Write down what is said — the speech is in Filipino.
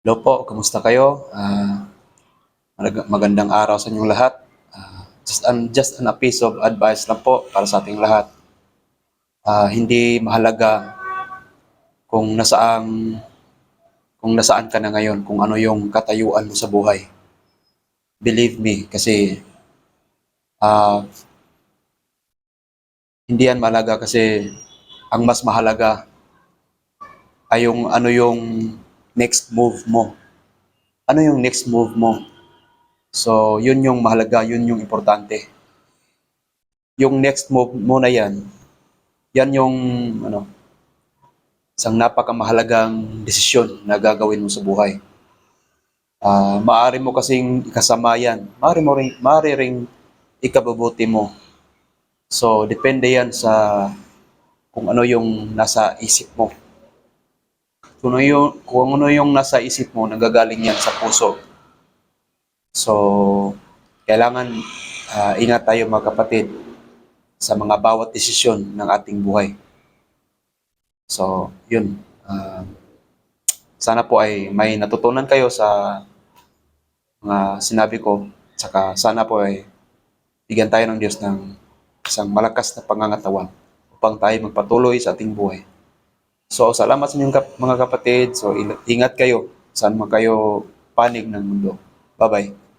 Hello po, kumusta kayo? Mag- magandang araw sa inyong lahat. Ah, just an just an a piece of advice lang po para sa ating lahat. Ah, hindi mahalaga kung nasaan kung nasaan ka na ngayon, kung ano yung katayuan mo sa buhay. Believe me, kasi ah, hindi yan mahalaga kasi ang mas mahalaga ay yung ano yung next move mo. Ano yung next move mo? So, yun yung mahalaga, yun yung importante. Yung next move mo na yan, yan yung ano, isang napakamahalagang desisyon na gagawin mo sa buhay. Ah, maaari mo kasing ikasama yan. Maaari mo ring, maaari ring ikabubuti mo. So, depende yan sa kung ano yung nasa isip mo kung ano yung, kung ano yung nasa isip mo, nanggagaling yan sa puso. So, kailangan ah, ingat tayo mga kapatid sa mga bawat desisyon ng ating buhay. So, yun. Ah, sana po ay may natutunan kayo sa mga sinabi ko. Saka sana po ay bigyan tayo ng Diyos ng isang malakas na pangangatawan upang tayo magpatuloy sa ating buhay. So, salamat sa inyong kap- mga kapatid. So, ingat kayo saan man kayo panig ng mundo. Bye-bye.